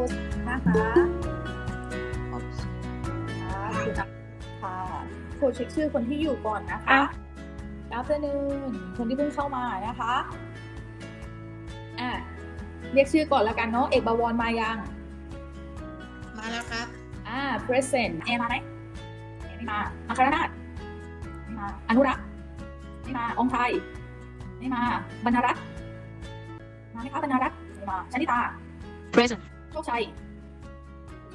สโรจนะคะค่ะคุณอะค่ะโทรเช็คชื่อคนที่อยู่ก่อนนะคะอะดาวเตอร์นึงคนที่เพิ่งเข้ามานะคะอะเรียกชื่อก่อนแล้วกันเนาะเอกบวรมายัง มาแล้วครับ อ่า present เอมาไหมเอไม่มาอัครนาถไม่มาอนุรักษ์ไม่มาองค์ไทยไม่มาบรรณรัตน์มาไหมคะบรรณรัตน์ไม่มาชนิตา present โชคชัย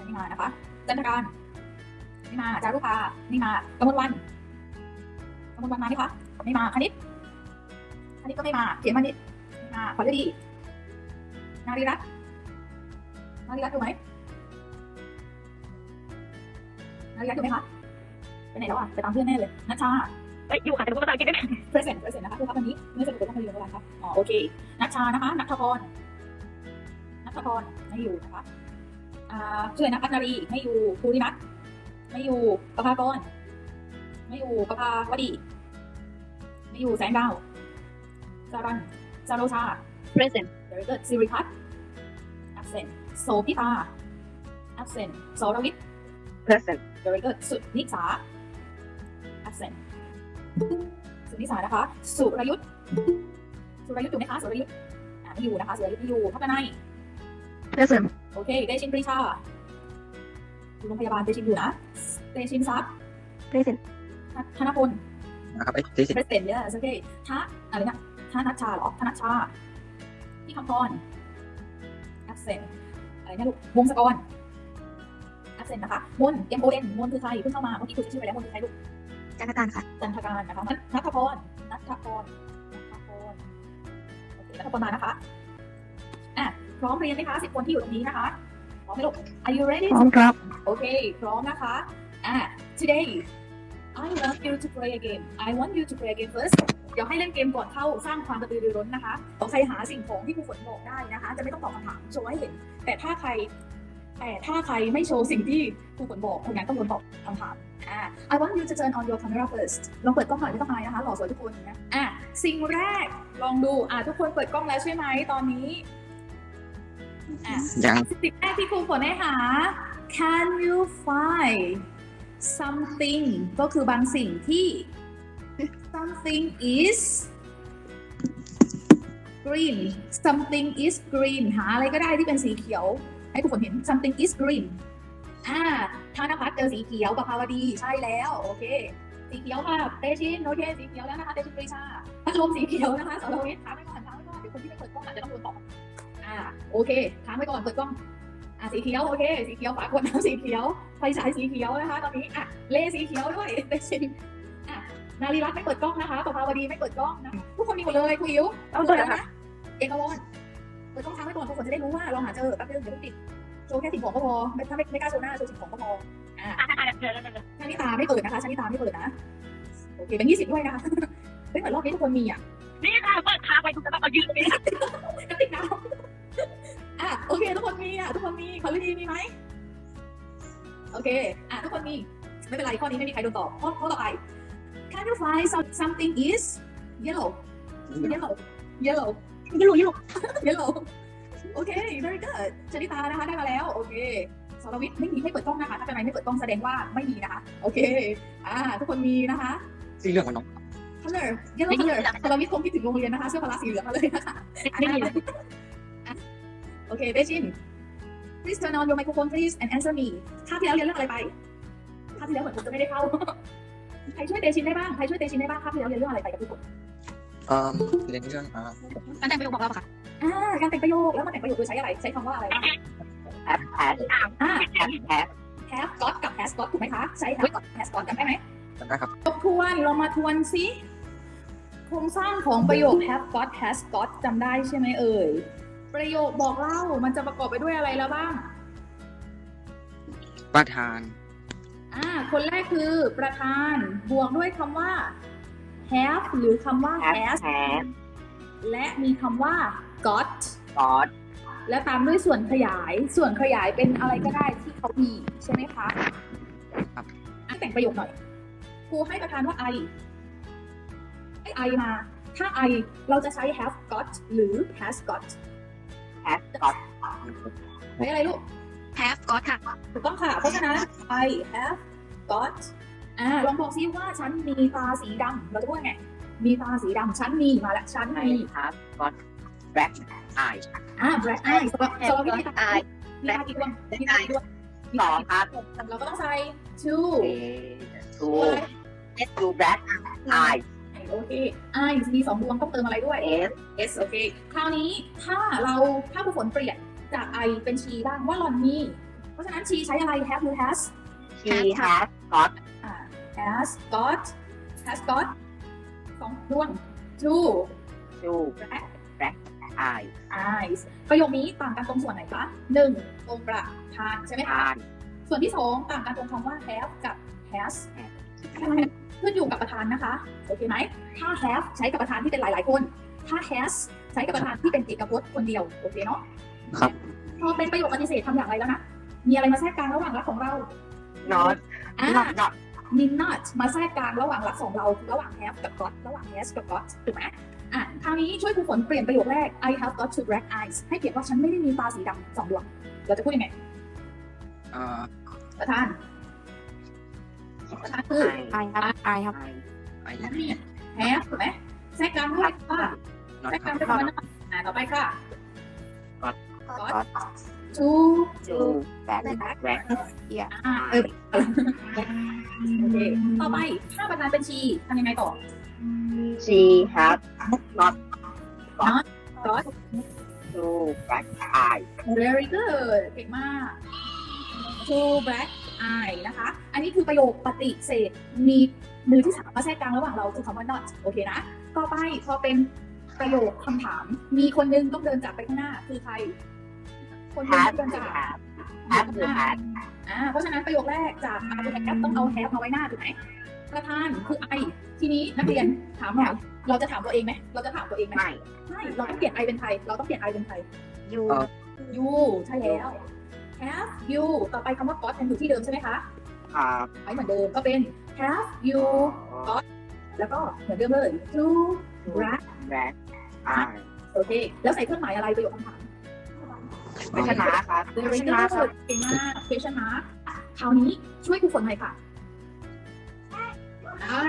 ไม่มานะคะจันทการไม่มาจารุภาไม่มากมลวันกมลวันมาไหมคะไม่มาคณิตคณิตก็ไม่มาเขียนมานิดไม่มาขวัญฤดีนารีรัตน์นารีรัตน์อยู่ไหมนารีรัตน์อยู่ไหมคะไปไหนแล้วอะไปตามเพื่อนแน่เลยนัชชาเอ้ยอยู่ค่ะแต่พูดภาษาอังกฤษได้ไหม present present นะคะคือครับวันนี้ไม่สะดวกจะต้องมาเรียนเมื่อไหร่ครับอ๋อโอเคนัชชานะคะนัทพร นัทพรไม่อยู่นะคะอ่าชื่ออะไรนะพัฒนารีไม่อยู่ภูรินัทไม่อยู่ประภากรไม่อยู่ประภาวดี ไม่อยู่แสงดาวสารันจาโรชา present very good สิริพัฒน์ absent โสพิตา absent สรวิทย์ present very good สุนิสา absent สุนิสานะคะ สุรยุทธ์สุรยุทธ์อยู่ไหมคะ สุรยุทธ์อ่าไม่อยู่นะคะ สุรยุทธ์ไม่อยู่ทัพนาย present โอเคเตชินปรีชาอยู่โรงพยาบาลเตชินอยู่นะเตชินซับ present ธนพลนะครับไอ้ที่สิเพรสเซนต์เนี่ยโอเคทะอะไรนะทะนัชชาเหรอทะนัชชาพี่คำพร absent อะไรนะลูกวงศกร absent นะคะมน M O N มนคือใครเพิ่งเข้ามาเมื่อกี้คุณชื่อไปแล้วมนคือใครลูก จันทการค่ะ จันทการนะคะนัทนัทพรนัทพรนัทพรโอเคนัทพรมานะคะอะ พร้อมเรียนไหมคะสิบคนที่อยู่ตรงนี้นะคะ พร้อมไหมลูก Are you ready พร้อมครับ โอเค พร้อมนะคะอะ today I want you to play a game I want you to play a game first เดี๋ยวให้เล่นเกมก่อนเข้าสร้างความกระตือรือร้นนะคะใครหาสิ่งของที่ครูฝนบอกได้นะคะ จะไม่ต้องตอบคำถามโชว์ให้เห็น แต่ถ้าใคร แต่ถ้าใครไม่โชว์สิ่งที่ครูฝนบอกคนนั้นต้องโดนตอบคำถามอ่า I want you to turn on your camera first ลองเปิดกล้องหน่อยไม่ต้องอายนะคะ หล่อสวยทุกคนนะอะสิ่งแรกลองดูอะทุกคนเปิดกล้องแล้วใช่ไหมตอนนี้ อะยังสิ่งแรกที่ครูฝนให้หา can you find something ก็คือบางสิ่งที่ something is green something is green หาอะไรก็ได้ที่เป็นสีเขียว ให้ครูฝนเห็น something is green อ่าธนพัฒน์เจอสีเขียวประภาวดีใช่แล้วโอเคสีเขียวค่ะเตชินโอเคสีเขียวแล้วนะคะเตชินปรีชาพัชรมสีเขียวนะคะสรวิทย์ถามไว้ก่อนถามไว้ก่อนเดี๋ยวคนที่ไม่เปิดกล้องอาจจะต้องโดนตอบ อ่าโอเคถามไว้ก่อนเปิดกล้องอะสีเขียวโอเคสีเขียวฝาขวดน้ำสีเขียวไฟฉายสีเขียวนะคะ ตอนนี้อะเลสีเขียวด้วยเตชินอะนารีรัตน์ไม่เปิดกล้องนะคะประภาวดีไม่เปิดกล้องนะทุกคนมีหมดเลยคุณอิ๋วต้องเปิดแล้วค่ะเอกวรเปิดกล้องค้างไว้ก่อนทุกคนจะได้รู้ว่าเราหาเจอแป๊บนึงเดี๋ยวต้องติดโชว์แค่สิ่งของก็พอไม่ถ้าไม่ไม่กล้าโชว์หน้าโชว์สิ่งของก็พออะชานิตาไม่เปิดนะคะชานิตาไม่เปิดนะโอเคเป็นยี่สิบด้วยนะคะเฮ้ยเหมือนรอบนี้ทุกคนมีอะนี่ค่ะเปิดค้างไว้ทุกคนต้องเอายืนตรงนี้กระติกน้ำ อะโอเค ทุกคนมีอะทุกคนมีขอฤดีมีไหมโอเคอะทุกคนมี ไม่เป็นไร ข้อนี้ไม่มีใครโดนตอบ ข้อข้อต่อไป Can you find some- something is yellow yellow yellow ยืนหลุยยืนหลุ yellow โอเค very good ชนิตานะคะ ได้มาแล้ว โอเคสรวิทย์ไม่มีไม่เปิดกล้องนะคะ ถ้าเป็นไรไม่เปิดกล้องแสดงว่าไม่มีนะคะ โอเค อ่า ทุกคนมีนะคะ สีเหลืองมันน้อง color yellow color สรวิทย์คงคิดถึงโรงเรียนนะคะ เสื้อพละสีเหลืองมาเลยนะคะไม่มีเลย โอเคเดชิน please turn on your microphone please and answer me คาบที่แล้วเรียนเรื่องอะไรไปคาบที่แล้วเหมือนผมจะไม่ได้เข้า ใครช่วยเดชินได้บ้าง ใครช่วยเดชินได้บ้างคาบที่แล้วเรียนเรื่องอะไรไปกับพี่กบเอ่อเรียนเรื่องอ่าการแต่งประโยคบอกเราค่ะอ่าการแต่งประโยค แล้วมาแต่งประโยคโดยใช้อะไร ใช้คำว่าอะไรแอบแอบอ่าแอบแอบ have got กับ has got ถูกไหมคะ ใช้ have got has got จำได้ไหมจำได้ครับทบทวนเรามาทวนซิโครงสร้างของประโยค have got has got จำได้ใช่ไหมเอ่ย ประโยคบอกเล่ามันจะประกอบไปด้วยอะไรแล้วบ้าง ประธาน อ่า คนแรกคือประธาน บวกด้วยคำว่า have หรือคำว่า has แอบและมีคำว่า got กอดและตามด้วยส่วนขยาย ส่วนขยายเป็นอะไรก็ได้ที่เขามีใช่ไหมคะครับอะแต่งประโยคหน่อย ครูให้ประธานว่า I ให้ I มา ถ้า I เราจะใช้ have got หรือ has got แอบกอดใช้อะไรลูก have got ค่ะ ถูกต้องค่ะ เพราะฉะนั้น I have got อ่าลองบอกซิว่าฉันมีตาสีดำเราจะพูดยังไง มีตาสีดำฉันมีมาแล้วฉัน I มี have got black eye อ่า black eyes สำหรับสำหรับวิธี black eye มีตากี่ดวงมีตากี่ดวงมีสตาองกี่ครับดวงเราก็ต้องใส่ two two let's do black eye โอเค eyes มีสองดวงต้องเติมอะไรด้วย S yes โอเค คราวนี้ถ้าเราถ้าผู้ฝนเปลี่ยนจาก I เป็น she บ้างว่าหล่อนมี เพราะฉะนั้น she ใช้อะไร have หรือ has she has got อ่า has got has got สองดวง two two black black eye eyes ประโยคนี้ต่างกันตรงส่วนไหนคะหนึ่งตรงประธานใช่ไหมคะทานส่วนที่สองต่างกันตรงคำว่า have กับ has ขึ้นอยู่กับประธานนะคะ โอเคไหม ถ้า have ใช้กับประธานที่เป็นหลาย ๆ คน ถ้า has ใช้กับประธานที่เป็นเอกพจน์คนเดียว โอเคเนาะ ครับ พอเป็นประโยคปฏิเสธทำอย่างไรแล้วนะ มีอะไรมาแทรกกลางระหว่างรักของเรา not อ่า not not มี not มาแทรกกลางระหว่างรักของเรา ระหว่าง have กับ got ระหว่าง has กับ got ถูกไหมอะคราวนี้ช่วยครูฝนเปลี่ยนประโยคแรก I have got two black eyes ให้เปลี่ยนว่าฉันไม่ได้มีตาสีดำสองดวง เราจะพูดยังไงอ่าประธาน ประธานคือ I have I have ไอ้ฉันมี have ถูกไหมแทรกกลางด้วยว่าน็อตแทรกคกรัลาบงด้วยคำว่า not อะต่อไปค่ะ got two two black black black อ่าเออโอเคต่อไปถ้าประธานเป็น she ทำยังไงต่อ she has not got two black eye very good เก่งมาก two black eye นะคะ อันนี้คือประโยคปฏิเสธ มีมือที่สามมาแทรกกลางระหว่างเราคือคำว่า not โอเคนะ ต่อไปพอเป็นประโยคคำถาม มีคนนึงต้องเดินจากไปข้างหน้า คือใคร คนหนึง have ที่เดินจาก have have หรือ has อ่า เพราะฉะนั้นประโยคแรกจาก I คือ have ต้องเอา have มาไว้หน้าถูกไหมประธานคือ I ทีนี้นักเรียนถามหน่อยเราจะถามตัวเองไหม เราจะถามตัวเองไหมไม่ใช่เราต้องเปลี่ยน I เป็นใคร เราต้องเปลี่ยน I เป็นใคร you you ใช่แล้ว have you ต่อไปคำว่า got ยังอยู่ที่เดิมใช่ไหมคะ have ไว้เหมือนเดิมก็เป็น have you แล้วก็เหมือนเดิมเลย two black black eye โอเค แล้วใส่เครื่องหมายอะไรประโยคคำถามไม่ชนะครับ very ไม่ชนะ good ครับเก่งมาก question mark คราวนี้ช่วยครูฝนหน่อยค่ะอ่า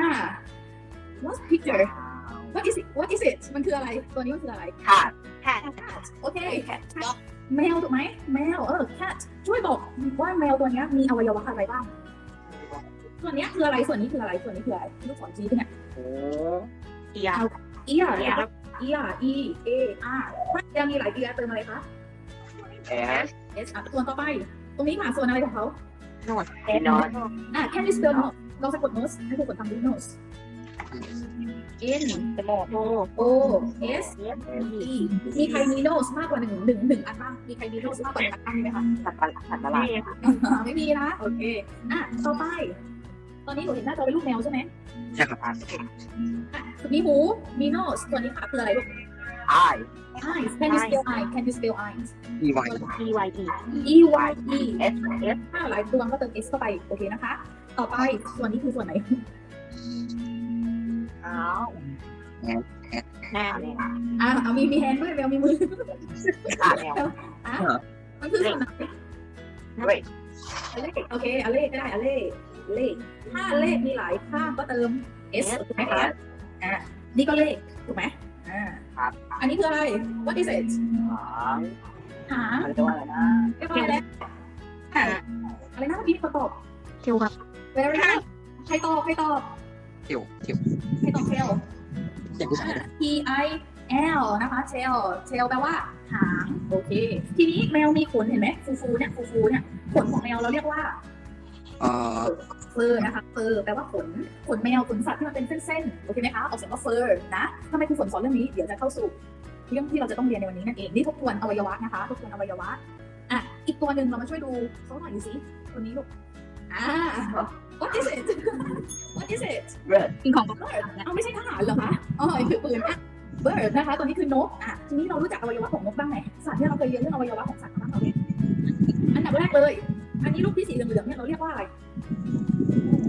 what picture what is it what is it มันคืออะไร ตัวนี้มันคืออะไร cat cat cat โอเค cat แมวถูกไหมแมวเออ cat ช่วยบอกว่าแมวตัวเนี้ยมีอวัยวะอะไรบ้าง ส่วนเนี้ยคืออะไรส่วนนี้คืออะไรส่วนนี้คืออะไรลูกศรชี้ขึ้นเนี่ยโอ้เอียเอียเอียเอีย e a r ถ้าเอียมีหลายเอียเติมอะไรคะ S s อะส่วนต่อไป ตรงนี้ค่ะส่วนอะไรของเขานอนอะ can you spell nose เราสะกด nose ให้ครูฝนทำดู nose n จมูกโอ้ o s e มีใครมี nose มากกว่าหนึ่งหนึ่งหนึ่งอันบ้าง มีใครมี nose มากกว่าหนึ่งอันบ้างไหมคะสัตว์ประหลาดสัตว์ประหลาดไม่มีนะ โอเค อะ ต่อไป ตอนนี้หนูเห็นหน้าจอเป็นรูปแมวใช่ไหมใช่ครับอะมีหู มี nose ตัวนี้ขาคืออะไรลูก I eyes can you spell eye can you spell eyes E Y E Y E e y e S S ถ้าหลายดวงก็เติม s เข้าไป โอเคนะคะ ต่อไป ส่วนนี้คือส่วนไหน เท้าแม่เนี่ยอะเอามีมีแฮนด์ด้วยแมวมีมือขาแนวอะมันคือส่วนไหนเว้ยอเลขโอเคอเลขก็ได้อเลขเลขถ้าเลขมีหลายข้างก็เติม s ถูกไหมคะอะนี่ก็เลขถูกไหมอ่าครับอันนี้คืออะไร what is it หางหามันเรียกว่าอะไรนะเรียบร้อยแล้วอะอะไรนะเมื่อกี้คนตอบคิวครับ very good ใครตอบใครตอบ เที่ยวเที่ยวใครตอบเทลอย่างผู้ชายเลย T I L นะคะ tail tail แปลว่าหาง โอเค ทีนี้แมวมีขนเห็นไหมฟูฟูๆเนี่ยฟูฟูๆเนี่ย ขนของแมวเราเรียกว่าเอ่อเฟอร์นะคะเฟอร์แปลว่าขน ขนแมวขนสัตว์ที่มันเป็นเส้นๆ โอเคไหมคะ ออกเสียงว่าเฟอร์นะทำไมครูฝนสอนเรื่องนี้ เดี๋ยวจะเข้าสู่เรื่องที่เราจะต้องเรียนในวันนี้นั่นเอง นี่ทบทวนอวัยวะนะคะ ทบทวนอวัยวะ อะ อีกตัวหนึ่งเรามาช่วยดูเขาหน่อยดูสิ ตัวนี้ลูก อ่า what is it what is it เบิร์ดกินของ bird เอาไม่ใช่ทหารเหรอคะอ๋อคือปืนอะ bird นะคะ ตัวนี้คือนก อะ ทีนี้เรารู้จักอวัยวะของนกบ้างไหมสัตว์ที่เราเคยเรียนเรื่องอวัยวะของสัตว์บ้างเราเนี่ยอันดับแรกเลย อันนี้รูปที่สีเหลืองๆเนี่ยเราเรียกว่าอะไร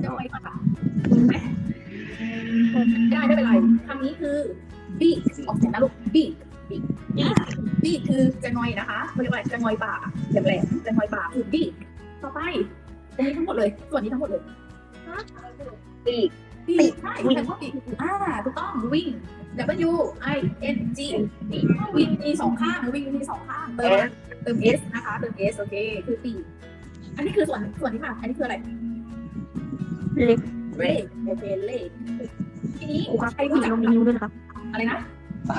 จะไว้ปะถูกไหมได้ไม่เป็นไรคำนี้คือ beak ออกเสียงนะลูก beak beak beak บีกคือจะงอยนะคะเขาเรียกว่าจะงอยปากแหลมๆจะงอยปากคือบีกต่อไป ตรงนี้ทั้งหมดเลย ส่วนนี้ทั้งหมดเลยปีกปีกใช่คำว่าปีกอ่าถูกต้องวิ่ง W I N G วิ่งมีสองข้างวิ่งมีสองข้างเติมเติม S นะคะ เติม S โอเค คือปีก อันนี้คือส่วนส่วนนี้ค่ะ อันนี้คืออะไร เล็กเลขโอเคเลขทีนี้ครูครับใครปีรู้กจักเรามีนิ้วด้วยนะครับ อะไรนะ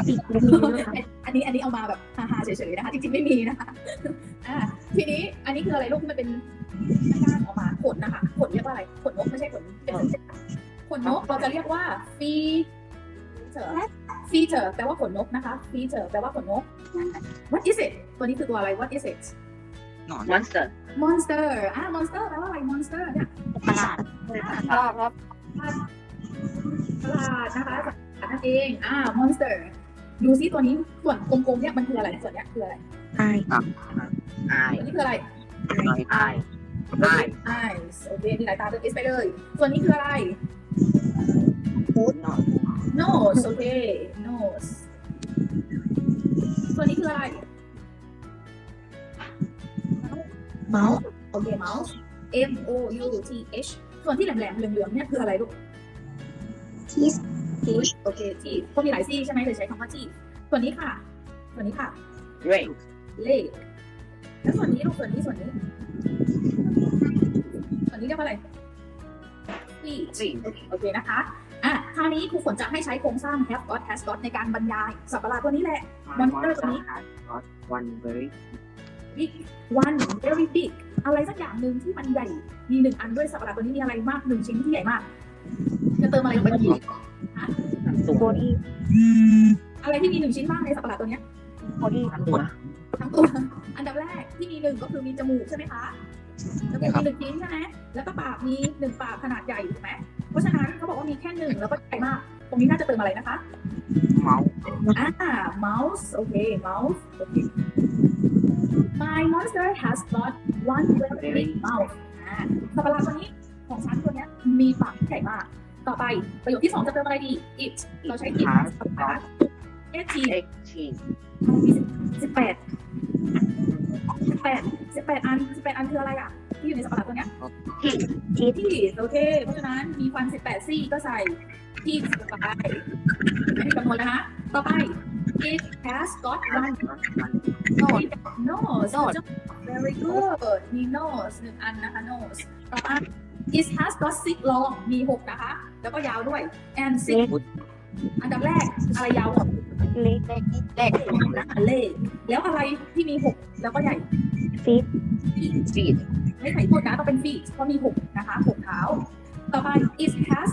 ปีกเรามีนิ้วด้วยครับอันนี้อันนี้เอามาแบบฮาๆเฉยๆนะคะจริงๆไม่มีนะคะอ่าทีนี้อันนี้คืออะไรลูกที่มันเป็น ก้านออกมาขนนะคะขนเรียกว่าอะไรขนนกไม่ใช่ขนเป็นขนขนนกเราจะเรียกว่าฟีเจอฟีเจอแปลว่าขนนกนะคะฟีเจอแปลว่าขนนก what is it ตัวนี้คือตัวอะไร what is it หนอนมอนสเตอร์ monster อ่า monster แปลว่าอะไร monster เนี่ยประหลาดครับครับประหลาดนะคะสัตว์นั่นเองอ่า monster ดูซิตัวนี้ส่วนกลมๆเนี่ยมันคืออะไรส่วนเนี้ยคืออะไรอายอายตัวนี้คืออะไรน้อยอายอาย eyes โอเคมีหลายตาเติม s ไปเลย ส่วนนี้คืออะไรพูดหน่อย nose โอเค nose ส่วนนี้คืออะไรเมาส์โอเค mouse M O U T H ส่วนที่แหลมๆเหลืองๆเนี่ยคืออะไรลูกชีส teeth โอเค teeth ก็มีหลายซี่ใช่ไหมเลยใช้คำว่า teeth ส่วนนี้ค่ะ ส่วนนี้ค่ะเรก leg แล้วส่วนนี้ลูกส่วนนี้ส่วนนี้ ส่วนนี้เรียกว่าอะไร feet สี่โอเคนะคะอะคราวนี้ครูฝนจะให้ใช้โครงสร้าง have got has got ในการบรรยายสัปประหลาดตัวนี้แหละ Monster ตัวนี้วันเบอร์ big one very big อะไรสักอย่างหนึ่งที่มันใหญ่ มีหนึ่งอันด้วยสัปประหลาดตัวนี้มีอะไรมากหนึ่งชิ้นที่ใหญ่มาก จะเติมอะไรลงไปดีตัวโบดี้อะไรที่มีหนึ่งชิ้นบ้างในสัปประหลาดตัวเนี้ยโบดี้ตัว ทั้งตัว อันดับแรกที่มีหนึ่งก็คือมีจมูกใช่ไหมคะจมูกมีหนึ่งชิ้นใช่ไหมแล้วก็ปากมีหนึ่งปากขนาดใหญ่ถูกไหมเพราะฉะนั้นเขาบอกว่ามีแค่หนึ่งแล้วก็ใหญ่มาก ตรงนี้น่าจะเติมอะไรนะคะเมาส์อ่า mouse โอเค mouse โอเค My monster has got one very big mouth อ่าสัตว์ประหลาดตัวนี้ของฉันตัวเนี้ยมีปากที่ใหญ่มาก ต่อไปประโยคที่สองจะเติมอะไรดี it เราใช้ it นะคะ it เอ็กชีมีสิบแปดสิบ แปดสิบแปดอันสิบแปดอันคืออะไรอะ ที่อยู่ในสัตว์ประหลาดตัวเนี้ยชีสที่โอเค เพราะฉะนั้นมีฟันสิบแปดซี่ก็ใส่ที่ลงไปไม่มีจำนวนแล้วนะ ต่อไป it has got one nose nose nose very good มี nose หนึ่งอันนะคะ nose ต่อไป it has got six long มีหกนะคะ แล้วก็ยาวด้วย and six อันดับแรกอะไรยาวกว่าเล็กเล็กนะคะเลขแล้วอะไรที่มีหกแล้วก็ใหญ่ฟีดฟีดไม่ใส่พูดนะต้องเป็น feet เพราะมีหกนะคะหกเท้า ต่อไป it has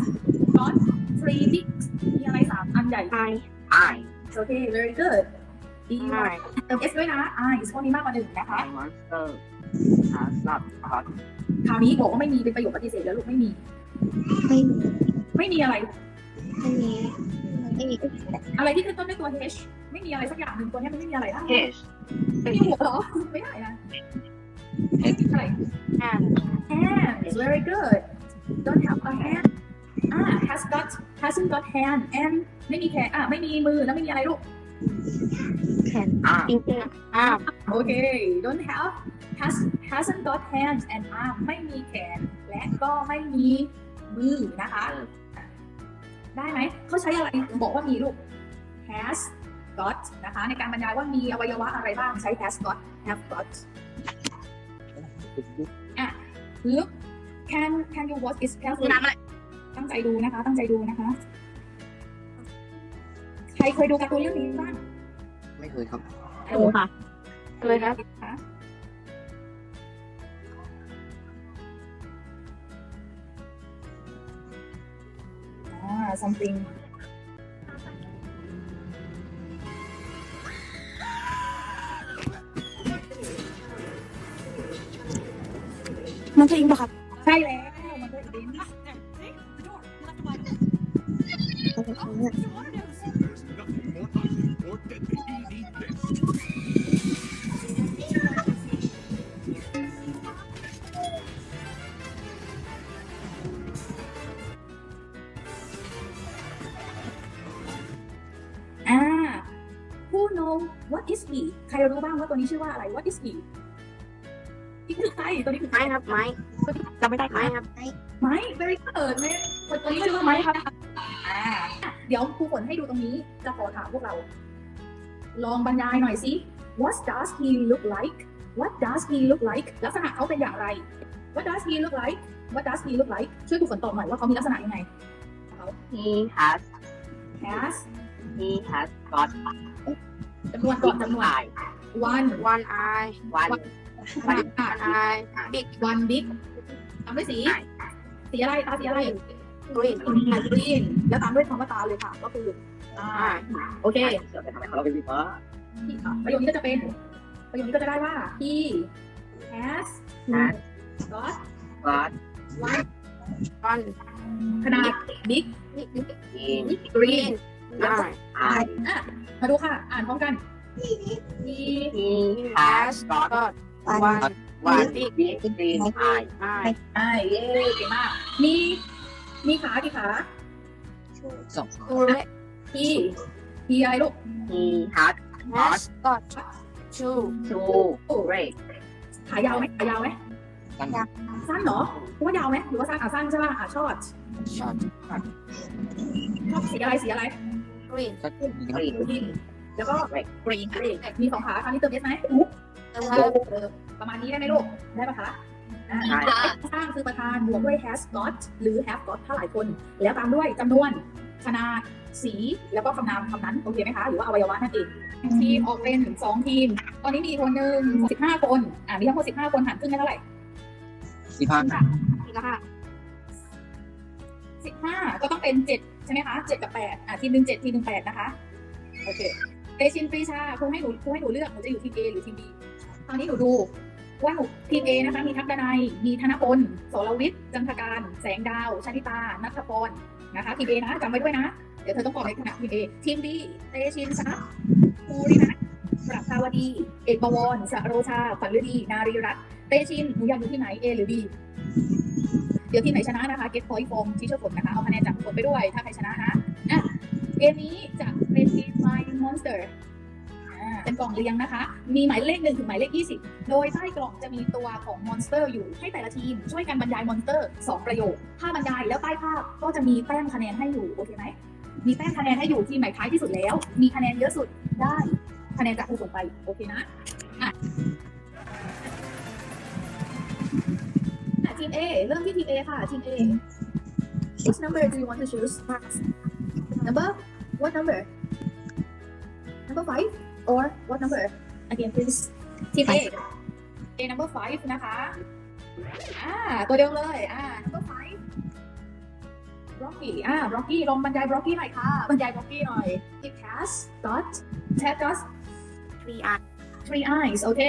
got three legs มีอะไรสามอันใหญ่อายอายโอเค very good ดีอามากยเติม s ด้วยนะ eyes พวกนี้มากกว่าหนึ่งนะคะมอนสเตอร์ has not got คราวนี้บอกว่าไม่มีเป็นประโยคปฏิเสธแล้วลูกไม่มี ไม่มีไม่มีอะไร ไม่มีไม่มีอะไรที่ขึ้นต้นด้วยตัว h ไม่มีอะไรสักอย่างหนึ่งตัวเนี้ยมันไม่มีอะไรนะเฮชไม่มีหัวเหรอ ไม่ได้นะอะไรแอน hands very good don't have a hand อ่า has got hasn't got hand and ไม่มีแขนอะไม่มีมือแล้วไม่มีอะไรลูกแขนอาร์ฟิงเกอร์อาร์โอเค don't have has hasn't got hands and arm ไม่มีแขน และก็ไม่มีมือนะคะ ได้ไหม เขาใช้อะไรบอกว่ามีลูก has got นะคะ ในการบรรยายว่ามีอวัยวะอะไรบ้างใช้ has got have got look can can you watch it carefully ตั้งใจดูนะคะ ตั้งใจดูนะคะ ใครเคยดูการ์ตูนเรื่องนี้บ้าง ไม่เคยครับดูค่ะเลยครับ คะอ่า something มันจะอิงปะครับ ใช่แล้วมันก็ดินอ่า นี้ชื่อว่าอะไร what is he นี่คือใครตัวนี้คือใครไม้ครับไม้จำไม่ได้ไม้ครับไม้ very good เนี่ยตัวนี้ชื่อว่าไม้ครับอ่าเดี๋ยวครูฝนให้ดูตรงนี้จะขอถามพวกเรา ลองบรรยายหน่อยสิ what does he look like what does he look like ลักษณะเขาเป็นอย่างไร what does he look like what does he look like ช่วยครูฝนตอบหน่อยว่าเขามีลักษณะยังไงเขา he has has he has got จำนวนก่อนจำนวน eye one one eye one one one eye big one big ตามด้วยสี สีอะไรตาสีอะไร green อ่า green แล้วตามด้วยคำว่าตาเลยค่ะ ก็คืออ่า eye โอเคเสือไปทำไมเขาเราเป็นสีฟ้าประโยคนี้ก็จะเป็น ประโยคนี้ก็จะได้ว่า he has has got got one one ขนาด big has got got one one big green eye eye อ่าเย้เก่งมาก มี มีขากี่ขาสอง two leg he he อะไรลูก he has has got two two red ขายาวไหมขายาวไหมกันสั้นเหรอเพราะว่ายาวไหมหรือว่าสั้นอะสั้นใช่ป่ะอะชอต short ชอบสีอะไรสีอะไร green ก็ดีครับ green แล้วก็ green green มีสองขาคราวนี้เติม s ไหมเติมเออประมาณนี้ได้ไหมลูก ได้ปะคะอ่าได้สร้างคือประธานบวกด้วย has got หรือ have got ถ้าหลายคน แล้วตามด้วยจำนวนขนาดสี แล้วก็คำนามคำนั้น โอเคไหมคะ หรือว่าอวัยวะนั่นเองทีมออกเป็นสองทีม ตอนนี้มีคนหนึ่งสิบห้าคน อ่ามีทั้งหมดสิบห้าคนหารครึ่งได้เท่าไหร่สีฟ้าทีละห้าสิบห้าก็ต้องเป็นเจ็ดใช่ไหมคะเจ็ดกับแปดอะทีมหนึ่งเจ็ดทีมหนึ่งแปดนะคะ โอเค เตชินปรีชาครูให้หนูครูให้หนูเลือกหนูจะอยู่ทีม A หรือทีม B ตอนนี้หนูดูว่าหนูทีม A นะคะ มีทักดนัยมีธนพลโสรวิทย์จันทการ แสงดาวชนิตานัทพรนะคะทีม A นะจำไว้ด้วยนะ เดี๋ยวเธอต้องตอบในขณะทีม A ทีม B เตชินทรัพย์ภูรินัทปรับภาวดี เอกบวรสโรชาขวัญฤดี นารีรัตน์เตชินหนูอยากอยู่ที่ไหน A หรือ B เดี๋ยวทีมไหนชนะนะคะ get point from ที่เชื่อผลนะคะเอาคะแนนจากผลไปด้วยถ้าใครชนะนะอะเกมนี้จะเป็นทีม Flying Monster อ่าเป็นกล่องเรียงนะคะ มีหมายเลขหนึ่งถึงหมายเลข 20 โดยใต้กล่องจะมีตัวของมอนสเตอร์อยู่ให้แต่ละทีม ช่วยกันบรรยายมอนสเตอร์2ประโยค ถ้าบรรยายแล้วใต้ภาพก็จะมีแต้มคะแนนให้อยู่ โอเคไหม มีแต้มคะแนนให้อยู่ทีมไหนท้ายที่สุดแล้ว มีคะแนนเยอะสุดได้คะแนนจากผู้ส่งไป โอเคนะอะอะทีม A เริ่มที่ทีม A ค่ะ ทีม A Which number do you want to choose? Number? What number? Number five or what number? Again, please. Team A. A number five นะคะอ่าตัวเดียวเลยอ่า number five. Rocky อ่า Rocky ลองบรรยาย Rocky หน่อยค่ะ บรรยาย Rocky หน่อย It has got it has got three eye three eyes โอเค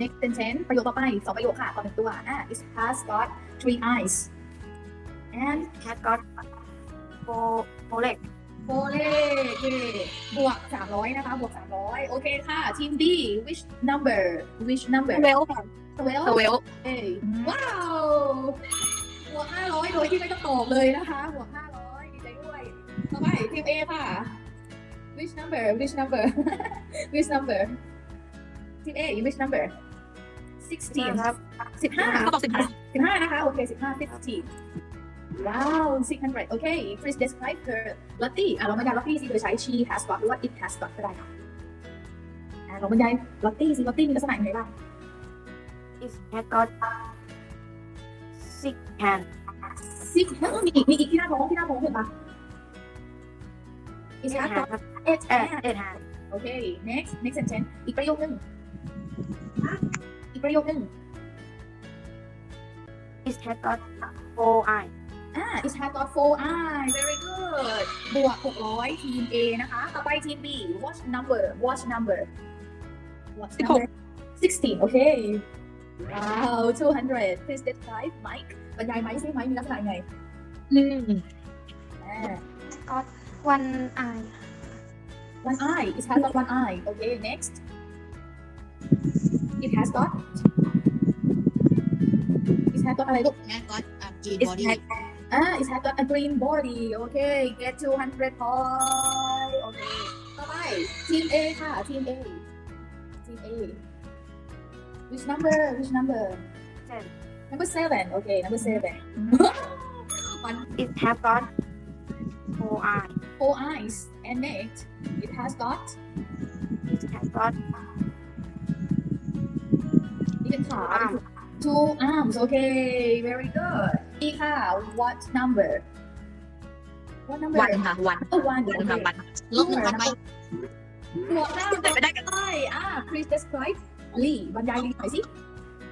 next sentence ประโยคต่อไปสองประโยคค่ะต่อหนึ่งตัวอ่า it has got three eyes and has got four four leg โอเล่เกบวก 300 นะคะ บวก 300 โอเคค่ะ ทีม B which number which number เวลค่ะเวลเวลเอ้ยว้าว บวก 500 โดยที่ไม่ต้องตอบเลยนะคะ บวก 500 ดีใจด้วย ต่อไป ทีม A ค่ะ which number which number which number ทีม A which number 16ครับ15เขาบอก15 15 นะคะ โอเค 15 15 Wow, 600 Okay, please describe her Lottie อะเราบรรยาย Lottie สิโดยใช้ she has got หรือว่า it has got ก็ได้ค่ะอะเราบรรยาย Lottie สิ Lottie มีลักษณะยังไงบ้าง it has got six hands six เออมีอีกมีอีกที่หน้าท้องที่หน้าท้องเห็นปะ it has got eight hands Okay next next sentence อีกประโยคหนึ่งอีกประโยคหนึ่ง it has got four eyes อ่า it has got four eyes very good บวก 600 ทีม A นะคะ ต่อไปทีม B watch number watch number watch number 16 โอเค ว้าว 200 please describe Mike บรรยายไหมซิไหมมีลักษณะยังไงอืมอ่า got one eye one eye it has got one eye okay next it has got it has got อะไรลูก แม่ก็จีน It's บอดี้ had- Ah, it has got a green body. Okay, get 200 point. Okay. ต่อไป ทีม A ค่ะ ทีม A which number which number Seven. number seven okay number seven one It has got four eyes. four eyes and next it has got It has got นี่เป็นขา two arms. two arms okay very good นี่ค่ะ what number what number วันค่ะวัน Oh, one วันค่ะ okay วันลบหนึ่งวันไปตัวหน้าเป็นไปได้กันใช่อ่า please describe ลีบรรยายลีหน่อยสิ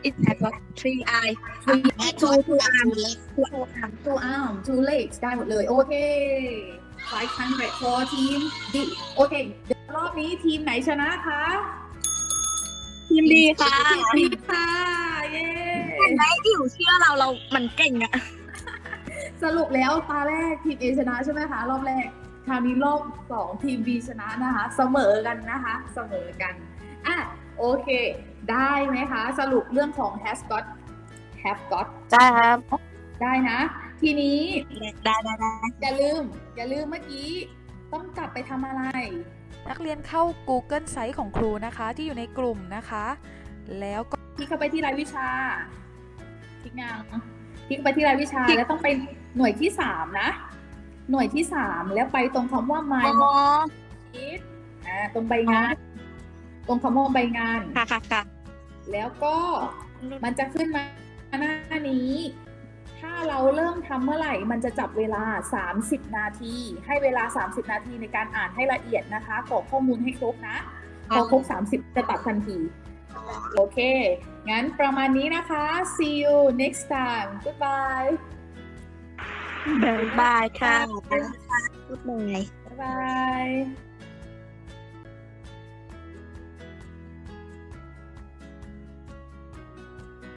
it has got three eye three two two arms two arm two legs ได้หมดเลยโอเค500 for team D โอเคเดี๋ยวรอบนี้ทีมไหนชนะคะ ทีมดีค่ะทีมดีค่ะ เย้ ไอ้อิ๋วเชื่อเราเรา มันเก่งอะสรุปแล้วตาแรกทีม A ชนะใช่ไหมคะ รอบแรก คราวนี้รอบสองทีม B ชนะนะคะ เสมอกันนะคะ เสมอกันอะโอเค ได้ไหมคะ สรุปเรื่องของ has got have got ได้ครับ ได้นะ ทีนี้ได้ได้ได้อย่าลืม อย่าลืมเมื่อกี้ ต้องกลับไปทำอะไร นักเรียนเข้า Google Site ของครูนะคะที่อยู่ในกลุ่มนะคะ แล้วก็คลิกเข้าไปที่รายวิชา คลิกงานคลิกไปที่รายวิชาแล้วต้องไปหน่วยที่สามนะ หน่วยที่สามแล้วไปตรงคำว่า my อ๋อ sheet อ่าตรงใบงาน ตรงคำว่าใบงานค่ะค่ะค่ะแล้วก็มันจะขึ้นมาหน้านี้ ถ้าเราเริ่มทำเมื่อไหร่ มันจะจับเวลา 30 นาที ให้เวลา 30 นาทีในการอ่านให้ละเอียดนะคะกรอกข้อมูลให้ครบนะ พอครบ 30 จะตัดทันที โอเค งั้นประมาณนี้นะคะ see you next time goodbye บ๊ายบายค่ะ บ๊ายบาย บ๊ายบาย